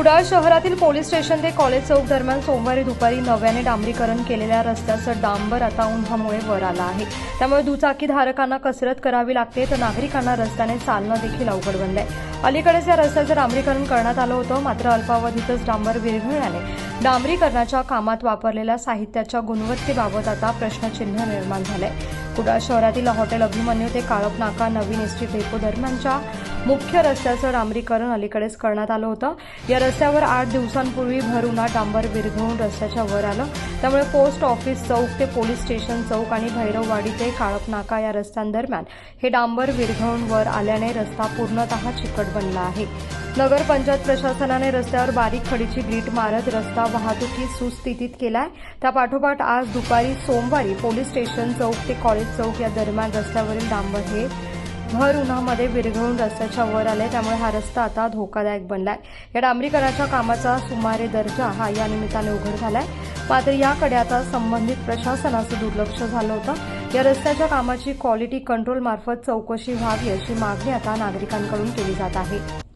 कुडाळ शहरातील police station ते college चौक दरम्यान सोमवारी दुपारी नव्याने डांबरीकरण केलेल्या रस्त्याचं डांबर आता उन्हामुळे वर आलं आहे. त्यामुळे दुचाकी धारकांना कसरत करावी लागते तर नागरिकांना रस्त्याने चालणं देखील अवघड बनलंय. अलीकडेच या रस्त्याचं डांबरीकरण करण्यात आलं होतं मात्र अल्पावधीतच डांबर विरघळल्याने. डांबरीकरणाच्या कामात वापरलेल्या साहित्याच्या गुणवत्तेबाबत आता प्रश्नचिन्ह निर्माण झालंय. कुडाळ शहरातील हॉटेल अभिमन्यू ते काळप नाका नवीन एसटी डेपो दरम्यानच्या मुख्य रस्त्याचं डांबरीकरण अलीकडेच करण्यात आलं होतं. या रस्त्यावर आठ दिवसांपूर्वी भर उन्हात डांबर विरघळून रस्त्याच्या वर आलं. त्यामुळे पोस्ट ऑफिस चौक ते पोलीस स्टेशन चौक आणि भैरववाडी ते काळप नाका या रस्त्यांदरम्यान हे डांबर विरघळून वर आल्याने रस्ता पूर्णतः चिकट बनला आहे. नगर पंचायत प्रशासनाने रस्त्यावर बारीक खडीची ग्रीट मारत रस्ता वाहतुकी सुस्थितीत केलाय. त्यापाठोपाठ आज दुपारी सोमवारी पोलीस स्टेशन चौक ते कॉलेज चौक या दरम्यान रस्त्यावरील डांबर हे भर उन्हामध्ये विरघळून रस्त्याच्या वर आले त्यामुळे हा रस्ता आता धोकादायक बनलाय. या डांबरीकरणाच्या कामाचा सुमारे दर्जा हा या निमित्ताने उघड झालाय. मात्र याकडे आता संबंधित प्रशासनाचं दुर्लक्ष झालं होतं. या रस्त्याच्या कामाची क्वालिटी कंट्रोल मार्फत चौकशी व्हावी अशी मागणी आता नागरिकांकडून केली जात आहे.